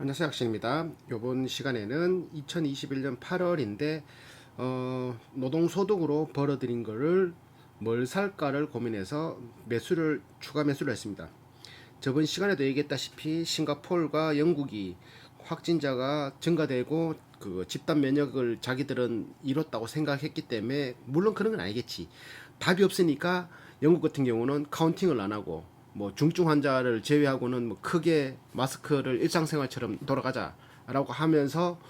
안녕하세요 학신입니다. 이번 시간에는 2021년 8월인데 어, 노동소득으로 벌어들인 거를 뭘 살까를 고민해서 매수를 추가 매수를 했습니다. 저번 시간에도 얘기했다시피 싱가포르가 영국이 확진자가 증가되고 그 집단 면역을 자기들은 이뤘다고 생각했기 때문에 물론 그런 건 아니겠지. 답이 없으니까 영국 같은 경우는 카운팅을 안 하고 뭐 중증 환자를 제외하고는 뭐 크게 마스크를 일상생활처럼 돌아가자라고 하면서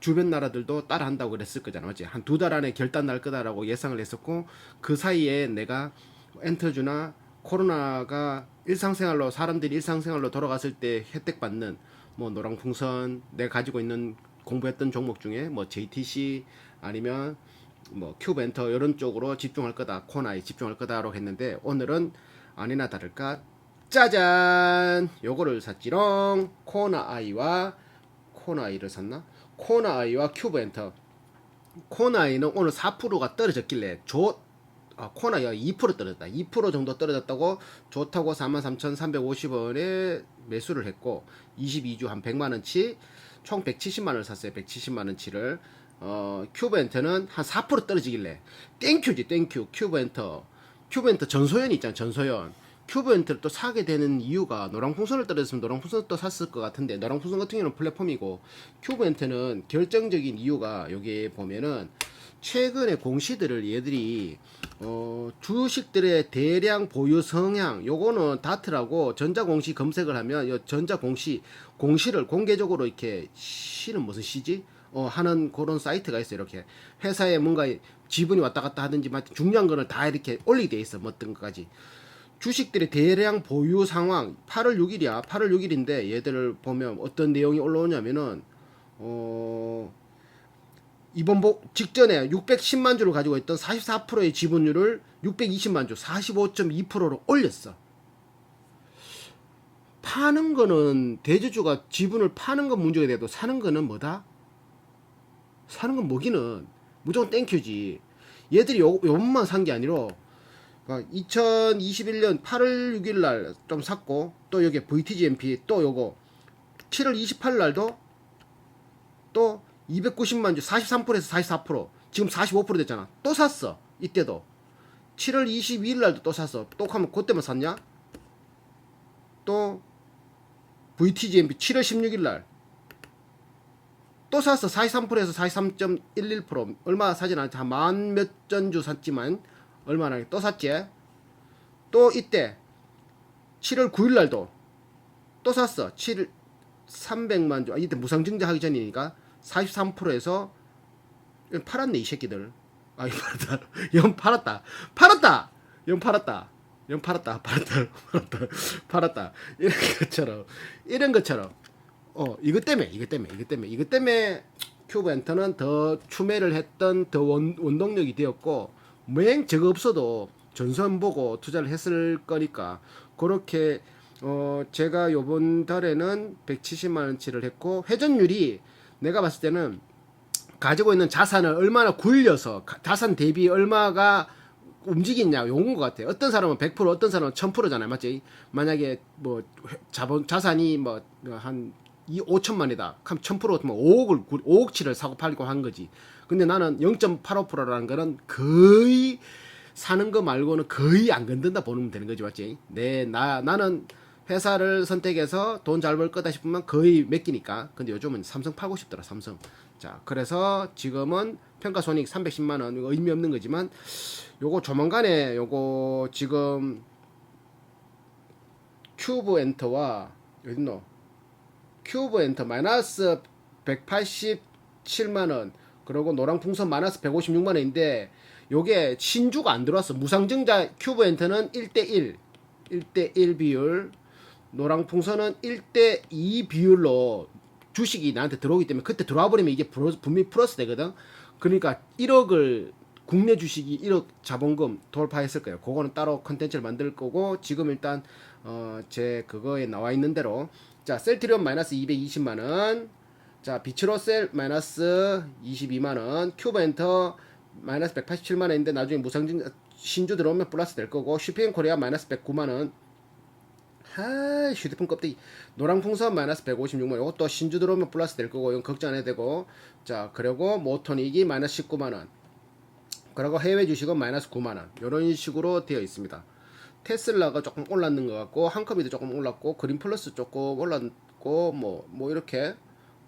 주변 나라들도 따라한다고 그랬을 거잖아, 맞지? 한 두 달 안에 결단 날 거다라고 예상을 했었고 그 사이에 내가 엔터주나 코로나가 일상생활로 사람들이 일상생활로 돌아갔을 때 혜택 받는 뭐 노랑풍선 내가 가지고 있는 공부했던 종목 중에 뭐 JTC 아니면 뭐 큐벤터 이런 쪽으로 집중할 거다 코나에 집중할 거다라고 했는데 오늘은 아니나 다를까? 짜잔! 요거를 샀지롱. 코나 아이와 코나 아이를 샀나? 코나 아이와 큐브 엔터. 코나 아이는 오늘 4%가 떨어졌길래 좋 아, 코나이가 2% 떨어졌다. 2% 정도 떨어졌다고 좋다고 43,350원에 매수를 했고 22주 한 100만 원치 총 170만 원을 샀어요. 170만 원치를. 어, 큐브 엔터는 한 4% 떨어지길래. 땡큐지 땡큐. 큐브 엔터 큐브엔터 전소연 있잖아 전소연 큐브엔터를 또 사게 되는 이유가 노랑 풍선을 떨어졌으면 노랑 풍선을 또 샀을 것 같은데 노랑 풍선 같은 경우는 플랫폼이고 큐브엔터는 결정적인 이유가 여기 보면은 최근에 공시들을 얘들이 어, 주식들의 대량 보유 성향 요거는 다트라고 전자 공시 검색을 하면 요 전자 공시 공시를 공개적으로 이렇게 시는 무슨 시지? 어, 하는 그런 사이트가 있어요. 이렇게 회사에 뭔가 지분이 왔다 갔다 하든지 막 중요한 거는 다 이렇게 올리게 돼 있어. 뭐 어떤 것까지. 주식들의 대량 보유 상황 8월 6일이야. 8월 6일인데 얘들을 보면 어떤 내용이 올라오냐면은 어 이번 복 직전에 610만 주를 가지고 있던 44%의 지분율을 620만 주 45.2%로 올렸어. 파는 거는 대주주가 지분을 파는 건 문제가 돼도 사는 거는 뭐다? 사는 건 뭐기는 무조건 땡큐지. 얘들이 요, 요것만 산 게 아니라 그러니까 2021년 8월 6일 날 좀 샀고 또 여기 VTGMP 또 요거 7월 28일 날도 또 290만 주 43%에서 44% 지금 45% 됐잖아. 또 샀어. 이때도 7월 22일 날도 또 샀어. 또 하면 그때만 샀냐? 또 VTGMP 7월 16일 날 또 샀어. 43%에서 43.11% 얼마 사진 않지. 한 만 몇 전 주 샀지만 얼마나 또 샀지. 또 이때 7월 9일 날도 또 샀어. 7 300만 주. 아, 이때 무상증자 하기 전이니까 43%에서 팔았네 이 새끼들. 아, 이거 팔았다. 연 팔았다. 팔았다. 연 팔았다. 연 팔았다. 팔았다. 팔았다. 팔았다. 이런 것처럼 이런 것처럼 어 이것 때문에 이것 때문에 이것 때문에 이것 때문에 큐브 엔터는 더 추매를 했던 더 원, 원동력이 되었고 맹 저거 없어도 전선 보고 투자를 했을 거니까 그렇게 어 제가 요번 달에는 170만 원치를 했고 회전율이 내가 봤을 때는 가지고 있는 자산을 얼마나 굴려서 가- 자산 대비 얼마가 움직이냐 요건 것 같아요. 어떤 사람은 100% 어떤 사람은 1000%잖아요. 맞지? 만약에 뭐 회- 자본 자산이 뭐 한 5천만이다. 그럼 1000%면 5억을 5억치를 사고 팔고 한 거지. 근데 나는 0.85%라는 거는 거의 사는 거 말고는 거의 안 건든다 보면 되는 거지 맞지? 네, 나 나는 회사를 선택해서 돈 잘 벌 거다 싶으면 거의 맡기니까. 근데 요즘은 삼성 파고 싶더라, 삼성. 자, 그래서 지금은 평가 손익 310만 원 의미 없는 거지만 요거 조만간에 요거 지금 큐브 엔터와 어딨노? 큐브 엔터 마이너스 187만 원 그리고 노랑 풍선 마이너스 156만 원인데 요게 신주가 안 들어왔어. 무상증자 큐브 엔터는 1대1 1대1 비율 노랑 풍선은 1대2 비율로 주식이 나한테 들어오기 때문에 그때 들어와 버리면 이게 분명히 플러스 되거든. 그러니까 1억을 국내 주식이 1억 자본금 돌파했을 거예요. 그거는 따로 컨텐츠를 만들 거고 지금 일단 어 제 그거에 나와 있는 대로. 자 셀트리온 마이너스 220만 원, 자 비츠로셀 마이너스 22만 원, 큐브엔터 마이너스 187만 원인데 나중에 무상증 신주 들어오면 플러스 될 거고 슈핑 코리아 마이너스 109만 원, 아 휴대폰 껍데기. 노랑 풍선 마이너스 156만 원. 이것도 신주 들어오면 플러스 될 거고 이건 걱정 안 해도 되고. 자 그리고 모토닉이 마이너스 19만 원 그리고 해외 주식은 마이너스 9만 원. 이런 식으로 되어 있습니다. 테슬라가 조금 올랐는 것 같고 한컴이도 조금 올랐고 그린 플러스 조금 올랐고 뭐뭐 이렇게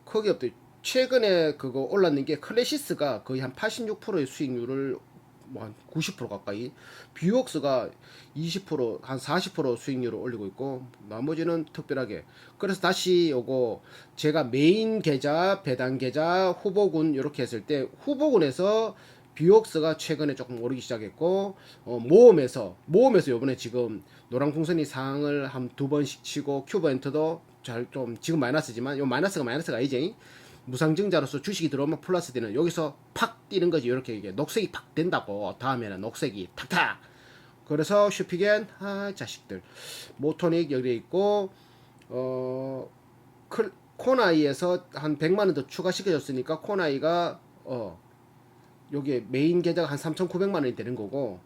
크게 없대 최근에 그거 올랐는 게 클래시스가 거의 한 86%의 수익률을 뭐한 90% 가까이 뷰옥스가 20%한 40% 수익률을 올리고 있고 나머지는 특별하게. 그래서 다시 요거 제가 메인 계좌 배당 계좌 후보군 이렇게 했을 때 후보군에서 뷰옥스가 최근에 조금 오르기 시작했고 어, 모험에서 모험에서 요번에 지금 노랑 풍선이 상을 한 두 번씩 치고 큐브 엔터도 잘 좀 지금 마이너스지만 요 마이너스가 마이너스가 아니지. 무상증자로서 주식이 들어오면 플러스 되는 여기서 팍 뛰는 거지. 이렇게 이게 녹색이 팍 된다고. 다음에는 녹색이 탁탁. 그래서 슈피겐 아 자식들. 모토닉 여기 있고 어 클, 코나이에서 한 100만 원 더 추가 시켜줬으니까 코나이가 어 여기에 메인 계좌가 한 3,900만 원이 되는 거고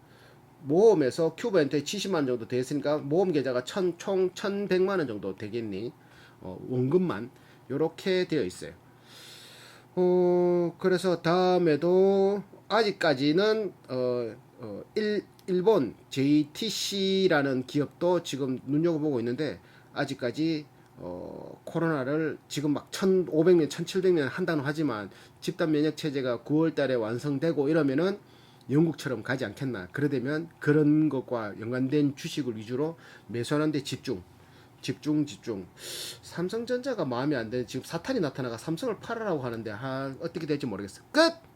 모험에서 큐브엔터에 70만 원 정도 됐으니까 모험 계좌가 천, 총 1,100만 원 정도 되겠니? 어, 원금만 요렇게 되어 있어요. 어, 그래서 다음에도 아직까지는 어, 어, 일, 일본 JTC라는 기업도 지금 눈여겨보고 있는데 아직까지 어, 코로나를 지금 막 1,500명, 1,700명 한다는 하지만 집단 면역 체제가 9월 달에 완성되고 이러면은 영국처럼 가지 않겠나. 그러되면 그런 것과 연관된 주식을 위주로 매수하는 데 집중. 집중 집중. 삼성전자가 마음에 안 드는 지금 사탄이 나타나가 삼성을 팔으라고 하는데 아, 어떻게 될지 모르겠어. 끝.